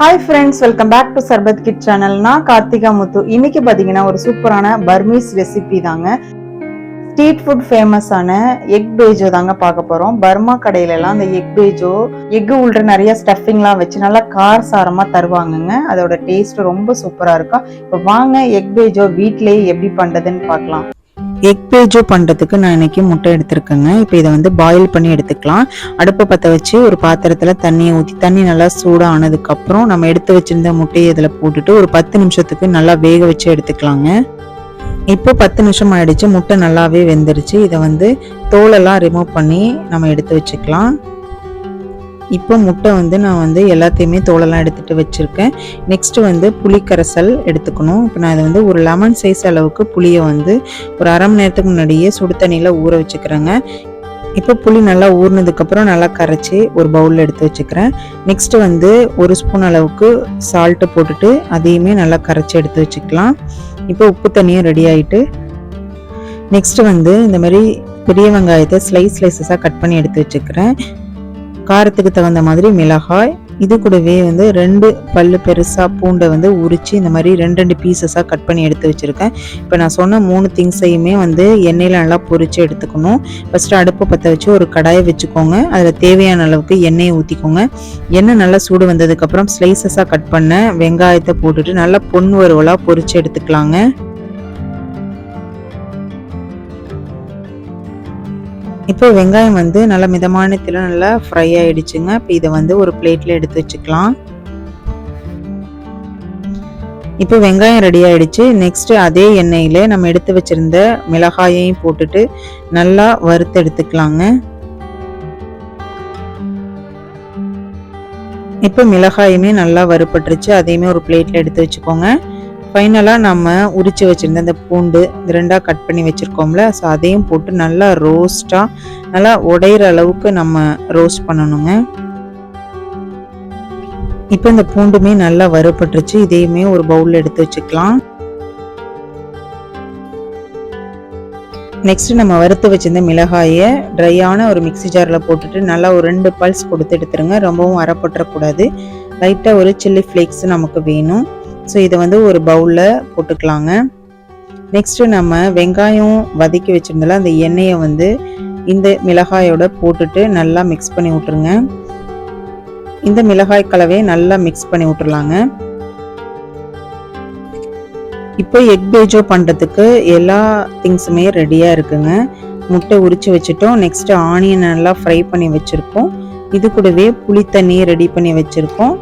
Hi friends welcome back to sharbat kit channel நான் கார்த்திகா முத்து. இன்னைக்கு பார்த்தீங்கன்னா ஒரு சூப்பரான பர்மீஸ் ரெசிபி தாங்க. ஸ்ட்ரீட் ஃபுட் ஃபேமஸான எக் பேஜோ தாங்க பார்க்க போகிறோம் பர்மா கடையிலலாம் அந்த எக் பேஜோ எக் உள்ள நிறைய ஸ்டஃபிங்லாம் வச்சு நல்லா கார் சாரமாக தருவாங்கங்க. அதோட டேஸ்ட் ரொம்ப சூப்பராக இருக்கும் இப்போ வாங்க எக் பேஜோ வீட்டிலேயே எப்படி பண்ணுறதுன்னு பார்க்கலாம். எக் பேஜோ பண்ணுறதுக்கு நான் இன்றைக்கி முட்டை எடுத்திருக்கேங்க. இப்போ இதை வந்து பாயில் பண்ணி எடுத்துக்கலாம். அடுப்பை பற்ற வச்சு ஒரு பாத்திரத்தில் தண்ணியை ஊற்றி தண்ணி நல்லா சூடாக ஆனதுக்கப்புறம் நம்ம எடுத்து வச்சிருந்த முட்டையை இதில் போட்டுட்டு ஒரு பத்து நிமிஷத்துக்கு நல்லா வேக வச்சு எடுத்துக்கலாங்க. இப்போ பத்து நிமிஷம் ஆயிடுச்சு. முட்டை நல்லாவே வெந்துருச்சு. இதை வந்து தோலெல்லாம் ரிமூவ் பண்ணி நம்ம எடுத்து வச்சுக்கலாம். இப்போ முட்டை வந்து நான் வந்து எல்லாத்தையுமே தோலெல்லாம் எடுத்துகிட்டு வச்சுருக்கேன். நெக்ஸ்ட்டு வந்து புளி கரைசல் எடுத்துக்கணும். இப்போ நான் அதை வந்து ஒரு லெமன் சைஸ் அளவுக்கு புளியை வந்து ஒரு அரை மணி நேரத்துக்கு முன்னாடியே சுடு தண்ணியில் ஊற வச்சுக்கிறேங்க. இப்போ புளி நல்லா ஊறினதுக்கப்புறம் நல்லா கரைச்சி ஒரு பவுலில் எடுத்து வச்சுக்கிறேன். நெக்ஸ்ட்டு வந்து ஒரு ஸ்பூன் அளவுக்கு சால்ட்டு போட்டுட்டு அதையுமே நல்லா கரைச்சி எடுத்து வச்சுக்கலாம். இப்போ உப்பு தண்ணியும் ரெடி ஆகிட்டு நெக்ஸ்ட்டு வந்து இந்த மாதிரி பெரிய வெங்காயத்தை ஸ்லைஸ் ஸ்லைசஸாக கட் பண்ணி எடுத்து வச்சுக்கிறேன். காரத்துக்கு தகுந்த மாதிரி மிளகாய் இது கூடவே வந்து ரெண்டு பல் பெருசாக பூண்டை வந்து உரித்து இந்த மாதிரி ரெண்டு ரெண்டு பீசஸாக கட் பண்ணி எடுத்து வச்சுருக்கேன். இப்போ நான் சொன்ன மூணு திங்ஸையுமே வந்து எண்ணெயில் நல்லா பொரித்து எடுத்துக்கணும். ஃபஸ்ட்டு அடுப்பை பற்ற வச்சு ஒரு கடாயை வச்சுக்கோங்க. அதில் தேவையான அளவுக்கு எண்ணெயை ஊற்றிக்கோங்க எண்ணெய் நல்லா சூடு வந்ததுக்கப்புறம் ஸ்லைசஸாக கட் பண்ண வெங்காயத்தை போட்டுட்டு நல்லா பொன் வருவலாக பொரித்து எடுத்துக்கலாங்க. இப்போ வெங்காயம் வந்து நல்லா மிதமானத்தில் நல்லா ஃப்ரை ஆகிடுச்சுங்க இப்போ இதை வந்து ஒரு பிளேட்டில் எடுத்து வச்சுக்கலாம். இப்போ வெங்காயம் ரெடி ஆகிடுச்சு நெக்ஸ்ட் அதே எண்ணெயில் நம்ம எடுத்து வச்சிருந்த மிளகாயையும் போட்டுட்டு நல்லா வறுத்து எடுத்துக்கலாங்க. இப்போ மிளகாயுமே நல்லா வறுப்பட்டுருச்சு அதையுமே ஒரு பிளேட்டில் எடுத்து வச்சுக்கோங்க. ஃபைனலாக நம்ம உரித்து வச்சுருந்த இந்த பூண்டு இந்த ரெண்டாக கட் பண்ணி வச்சுருக்கோம்ல ஸோ அதையும் போட்டு நல்லா ரோஸ்ட்டாக நல்லா உடையிற அளவுக்கு நம்ம ரோஸ்ட் பண்ணணுங்க. இப்போ இந்த பூண்டுமே நல்லா வறுபட்டுருச்சு இதையுமே ஒரு பவுலில் எடுத்து வச்சுக்கலாம். நெக்ஸ்ட் நம்ம வறுத்து வச்சிருந்த மிளகாயை ட்ரையான ஒரு மிக்சி ஜாரில் போட்டுட்டு நல்லா ஒரு ரெண்டு பல்ஸ் கொடுத்து எடுத்துருங்க ரொம்பவும் அறப்பட்டுறக்கூடாது லைட்டாக ஒரு சில்லி ஃப்ளேக்ஸ் நமக்கு வேணும். ஸோ இதை வந்து ஒரு பவுலில் போட்டுக்கலாங்க. நெக்ஸ்ட்டு நம்ம வெங்காயம் வதக்கி வச்சுருந்தால அந்த எண்ணெயை வந்து இந்த மிளகாயோட போட்டுட்டு நல்லா மிக்ஸ் பண்ணி விட்ருங்க இந்த மிளகாய் கலவையை நல்லா மிக்ஸ் பண்ணி விட்ருலாங்க இப்போ எக் பேஜோ பண்ணுறதுக்கு எல்லா திங்ஸுமே ரெடியாக இருக்குங்க. முட்டை உரித்து வச்சுட்டோம். நெக்ஸ்ட்டு ஆனியன் நல்லா ஃப்ரை பண்ணி வச்சுருக்கோம். இது கூடவே புளி தண்ணியை ரெடி பண்ணி வச்சுருக்கோம்.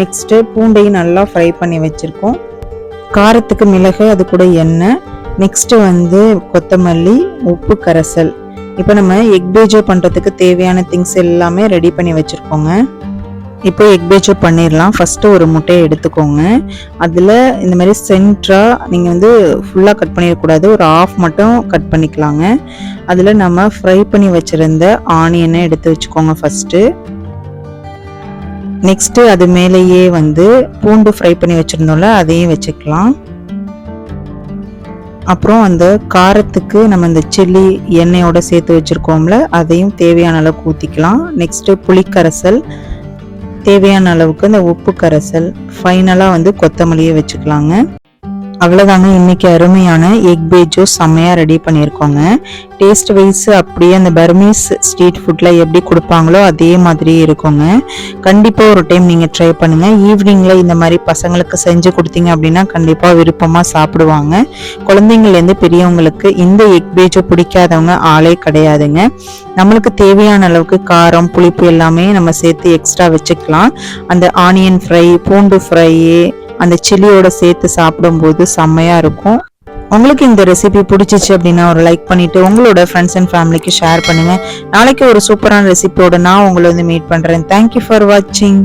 நெக்ஸ்ட்டு பூண்டையும் நல்லா ஃப்ரை பண்ணி வச்சுருக்கோம். காரத்துக்கு மிளகு அது கூட எண்ணெய். நெக்ஸ்ட்டு வந்து கொத்தமல்லி உப்பு கரைசல். இப்போ நம்ம எக் பேஜோ பண்ணுறதுக்கு தேவையான திங்ஸ் எல்லாமே ரெடி பண்ணி வச்சுருக்கோங்க. இப்போ எக் பேஜோ பண்ணிடலாம். ஃபஸ்ட்டு ஒரு முட்டையை எடுத்துக்கோங்க. அதில் இந்த மாதிரி சென்ட்ராக நீங்கள் வந்து ஃபுல்லாக கட் பண்ணிடக்கூடாது. ஒரு ஆஃப் மட்டும் கட் பண்ணிக்கலாங்க. அதில் நம்ம ஃப்ரை பண்ணி வச்சுருந்த ஆனியனை எடுத்து வச்சுக்கோங்க ஃபஸ்ட்டு நெக்ஸ்ட்டு அது மேலேயே வந்து பூண்டு ஃப்ரை பண்ணி வச்சுருந்தோம்ல அதையும் வச்சுக்கலாம். அப்புறம் அந்த காரத்துக்கு நம்ம இந்த சில்லி எண்ணெயோட சேர்த்து வச்சுருக்கோம்ல அதையும் தேவையான அளவுக்கு ஊற்றிக்கலாம் நெக்ஸ்ட்டு புளிக்கரைசல் தேவையான அளவுக்கு இந்த உப்பு கரைசல் ஃபைனலாக வந்து கொத்தமல்லியை வச்சுக்கலாங்க. அவ்வளோதாங்க இன்னைக்கு அருமையான எக் பேஜோ செம்மையாக ரெடி பண்ணியிருக்கோங்க. டேஸ்ட் வைஸ் அப்படியே அந்த பர்மீஸ் ஸ்ட்ரீட் ஃபுட்டில் எப்படி கொடுப்பாங்களோ அதே மாதிரியே இருக்குங்க. கண்டிப்பாக ஒரு டைம் நீங்கள் ட்ரை பண்ணுங்கள் ஈவினிங்கில் இந்த மாதிரி பசங்களுக்கு செஞ்சு கொடுத்தீங்க அப்படின்னா கண்டிப்பாக விருப்பமாக சாப்பிடுவாங்க. குழந்தைங்கள்லேருந்து பெரியவங்களுக்கு இந்த எக் பேஜோ பிடிக்காதவங்க ஆளே கிடையாதுங்க. நம்மளுக்கு தேவையான அளவுக்கு காரம் புளிப்பு எல்லாமே நம்ம சேர்த்து எக்ஸ்ட்ரா வச்சுக்கலாம். அந்த ஆனியன் ஃப்ரை பூண்டு ஃப்ரை அந்த சில்லியோட சேர்த்து சாப்பிடும்போது செம்மையா இருக்கும். உங்களுக்கு இந்த ரெசிபி பிடிச்சிச்சு அப்படின்னா ஒரு லைக் பண்ணிட்டு உங்களோட ஃப்ரெண்ட்ஸ் அண்ட் ஃபேமிலிக்கு ஷேர் பண்ணுங்க. நாளைக்கு ஒரு சூப்பரான ரெசிபியோட நான் உங்களை வந்து மீட் பண்றேன். தேங்க்யூ ஃபார் வாட்சிங்